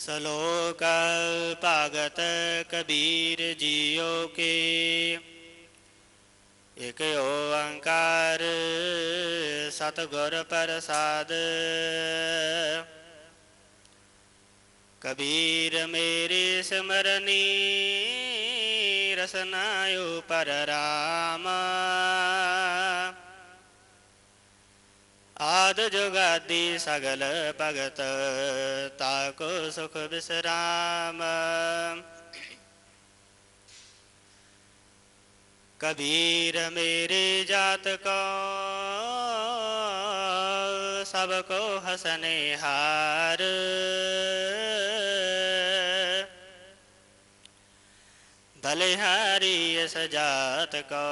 सलोक पागत कबीर जियो के एक ओंकार सतगुर प्रसाद कबीर मेरे स्मरणी रसनायो पर रामा आद जुगादि सगल भगत ताको सुख विश्राम। कबीर मेरे जात को सबको हसने हार। बलिहारी इस जात को।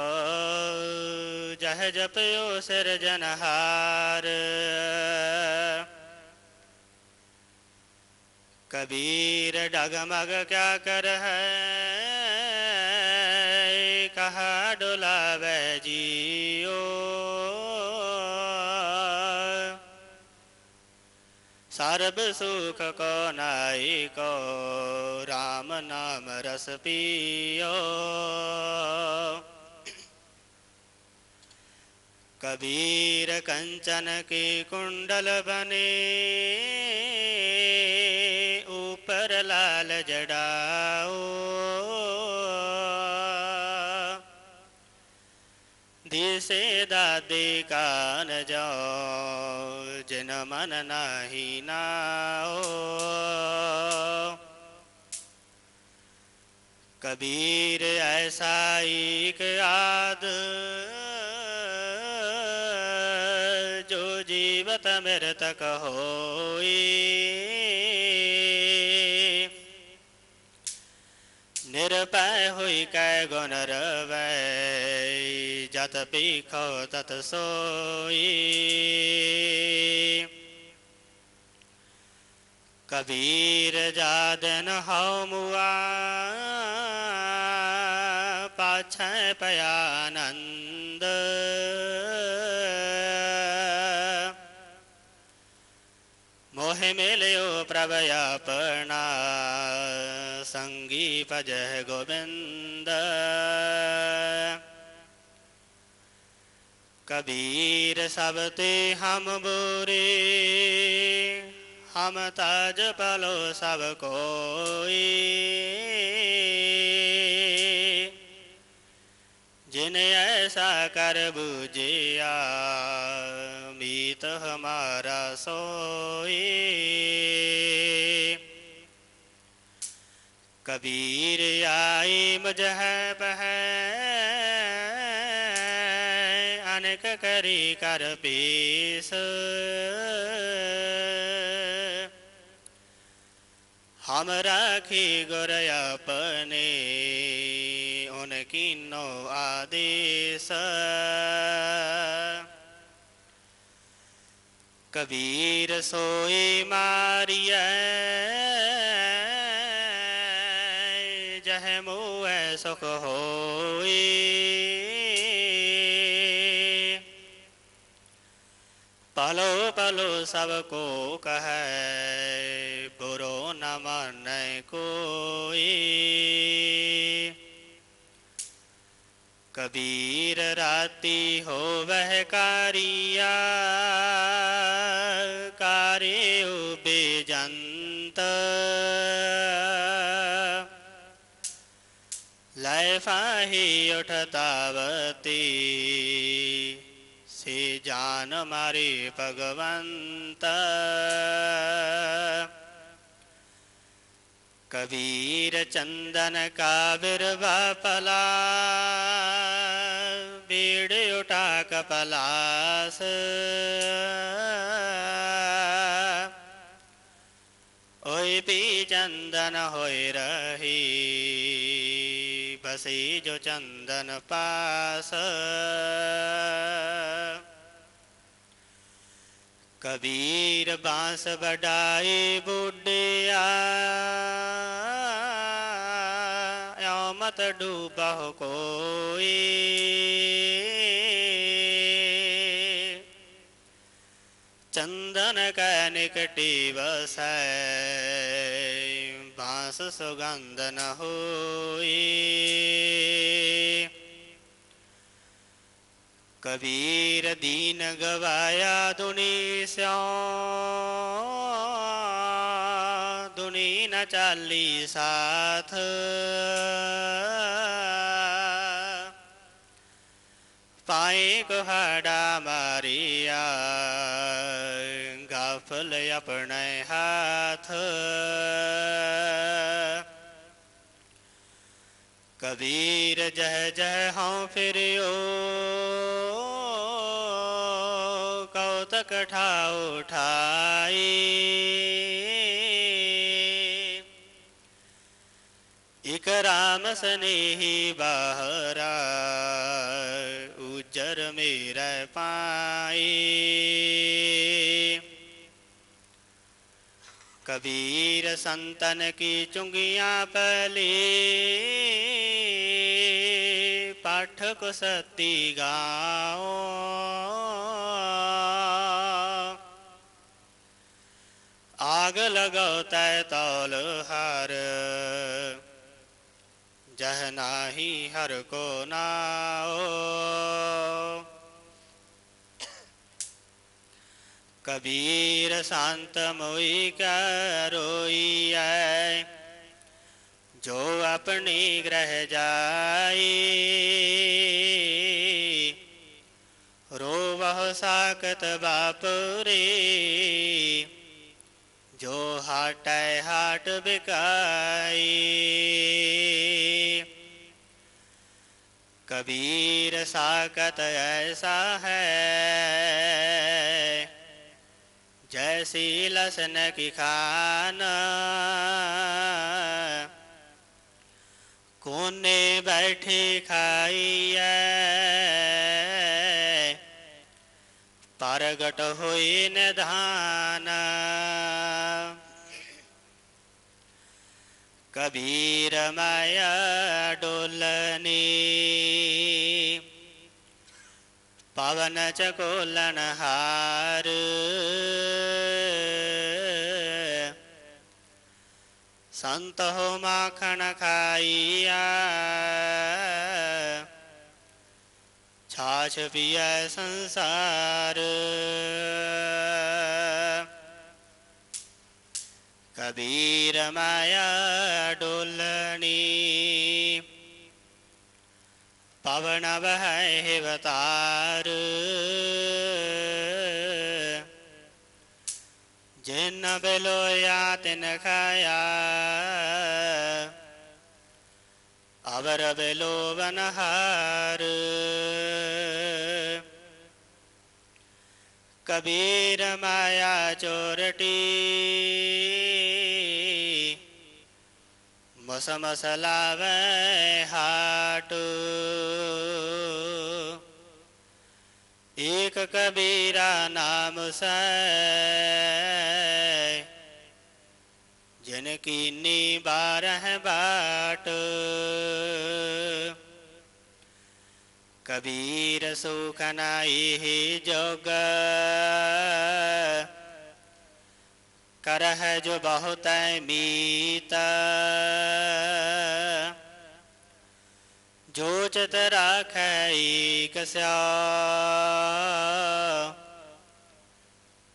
जह जपयो सिरजनहार कबीर डगमग क्या कर है? सर्ब सुख को नाई को राम नाम रस पियो कबीर कंचन के कुंडल बने, ऊपर लाल जड़ाओ दिसे दादे कान जाओ, जिन मन नाही नाओ। कबीर ऐसा एक आद, जो जीवत मृतक होई। निरपय हुई कै गुण रवै जत पीखो तत सोई। कबीर जादन हौ मुआ पाछ पयानंद। मोह मिलयो प्रभय अपना, संगी भजह गोविंद। कबीर सबते हम बोरे, हम ताज पलो सब कोई। जिन ऐसा कर बुझिया, मीत हमारा सोई। कबीर आई मुझह बह करी कर पीस। हम राखी गुर अपने, उनकी नो आदेश। कबीर सोई मारिय जह मुँह सुख पलो पलो सबको कह बुरो न मन कोई। कबीर राती हो वह कारिया कार्य बेजंत लय फाही उठतावती जान मारे भगवंत कबीर चंदन का बिरवा पला, बीड़ उठा कपलास। ओय पी चंदन होय रही, बसी जो चंदन पास। कबीर बाँस बडाए बुढ़िया। यो मत डूबा कोई। चंदन का निकटी बस मास सुगंध न हो कबीर दीन गवाया दुनी स्यो। दुनी न चाली साथ। पाए कुहाड़ा मारिया, गाफल अपने हाथ। कबीर जह हाँ फिर कौतक ठा उठाई। इक राम स्नेही बहरा, उज्जर मेरा पाई। कबीर संतन की चुंगियाँ पली पाठक सती गाओ। आग लगो तय तौल हर, जह नाही हर को नाओ। कबीर शांत मोई का रोई है जो अपनी ग्रह जाई रो वह साकत बापुरी जो हाट हाट बिकाई कबीर साकत ऐसा है। जैसी लसन की खाना। कोने बैठी खाई परगट हुई निधान कबीर माया डोलनी पवन चकोलन हार संत हो माखन खाइया छाछ पिया संसार कबीर माया डोलनी पवन वह बतार जिन बिलोया तिन खाया अवर बिलो बनहार कबीर माया चोरटी मस मसलावे हाट एक कबीरा नाम से जिनकी नी बारह बाट। कबीर सुख नाई जोग। करह जो बहुत मीत। जो चित राख कस्या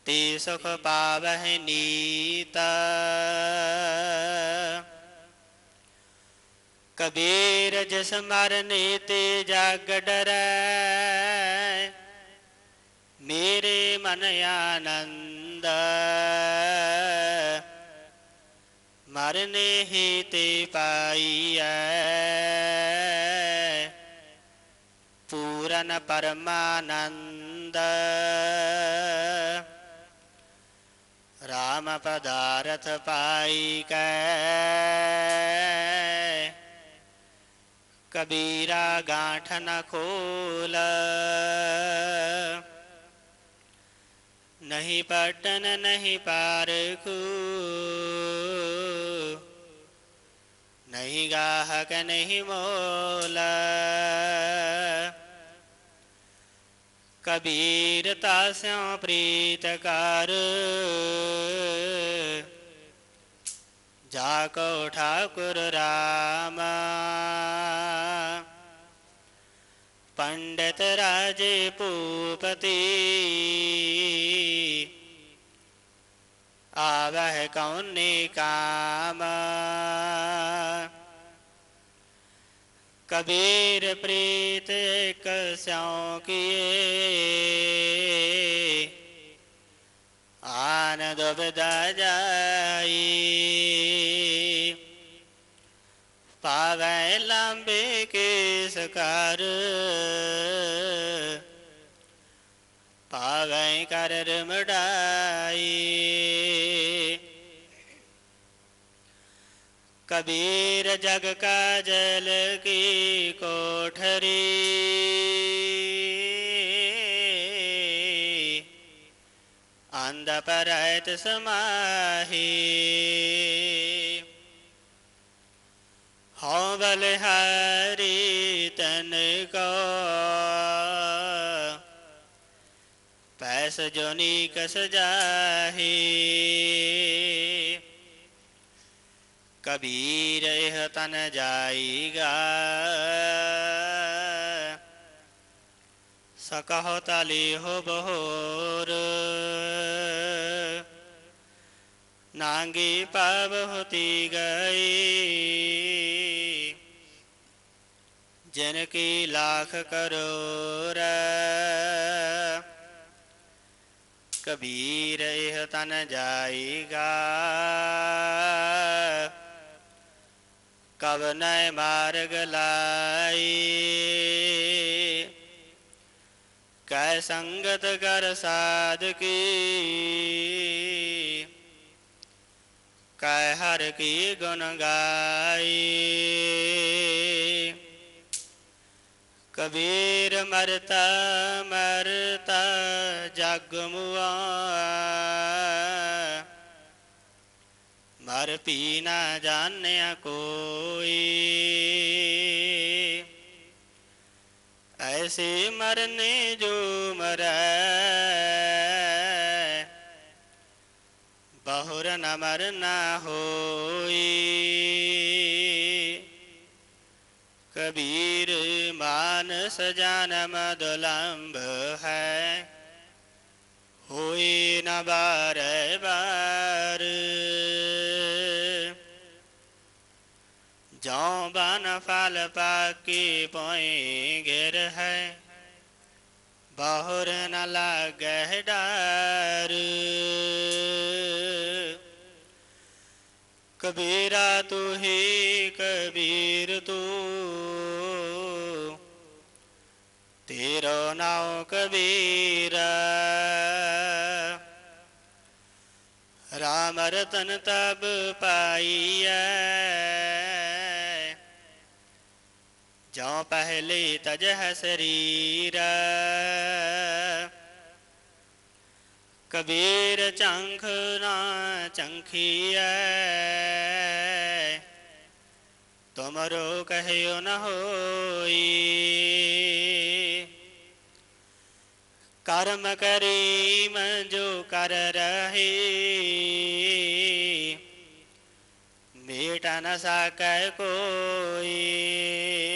ती सुख पावह नीत कबीर जिस मरने ते जाग डर मेरे मन आनंद मरने ही ते पाई पूरन परमानंद राम पदारथ पाई कै। कबीरा गांठ न खोल। नहीं पटन, नहीं पारखू। नहीं गाहक, नहीं मोल। कबीरता स्यों प्रीत कर जाको ठाकुर राम। पंडित राजे पूपति आवह कौन काम कबीर प्रीत स्यों किए। आन बदा जाई। पावे लंबे के सकार पावे कर रमडाई कबीर जग का जल की कोठरी। अंध परत समाही। हो बलहारी तन को। पैस जोनी कस जाही। कबीर यह तन जाएगा सकहो ताली हो बहोर नांगी पाव होती गई जन की लाख करोड़ कबीर यह तन जाएगा कब नय मार्ग लाई कै संगत कर साध की कै हर की गुण गाई कबीर मरता मरता जग मुआ मर पी न जाने कोई। ऐसे मरने जो मर, बहुर न मरना होई। कबीर मानस जानम दुलम्भ है, हुई न बार बार। जौ बन फल पाकी पोई गिर है। बहुर न लगे डार। कबीरा तू ही, कबीर तू। तेरो नाव कबीरा। राम रतन तब पाइया जो पहले तजह शरीर। कबीर चंख ना चंखिया तुमरो कहो न होई। कर्म करी जो कर रहे। मेटा न सक कोई।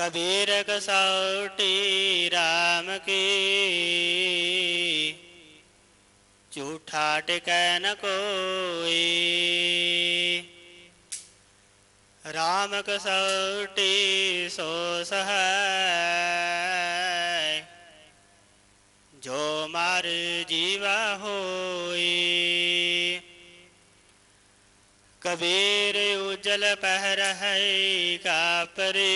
कबीर कसौटी राम की। झूठा टिक न कोई। राम कसौटी सो सह जो मार जीवा होई कबीर उजल पहर है का परे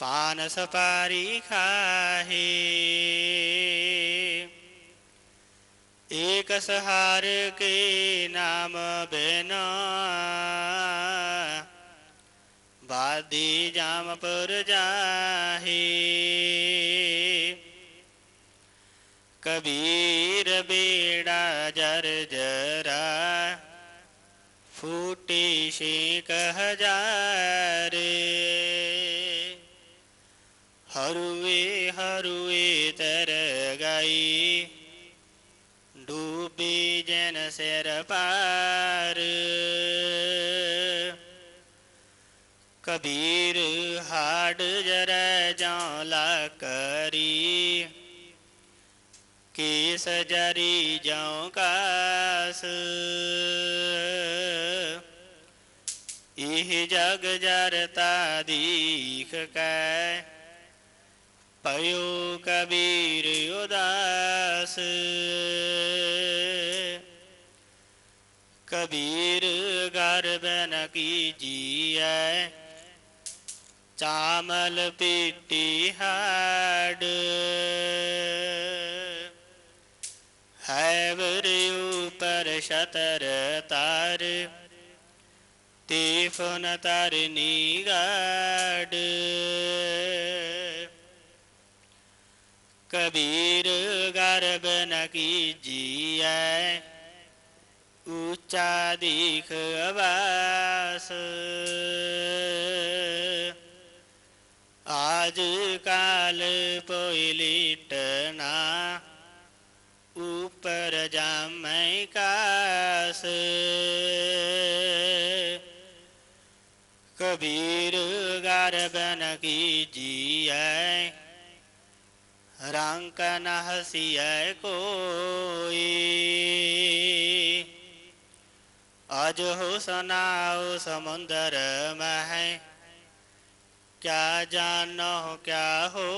पान सपारी खाहे। एक सहार के नाम बिना वादी जामपुर जाहे। कबीर बेड़ा जर जरा, फूटे से कह रे हरुए हरुए तर गई, डूबी जन सिर पार। कबीर हाड जर जौला केस जरी जौ कास। इह जग जरता दीख कै पयो कबीर उदास। कबीर गर्भ न कीजिए चामल पीटी हाड। है ऊपर शतर तार, तीफन तरनी गाड कबीर गर्भ न की जिया, ऊँचा दीख अबास आज काल पोलिटना ऊपर जाम कास। कबीर गर्भ की कीजिए, रंक न हसिय कोई। अज हो सुनाओ समुंदर मह क्या जानो क्या हो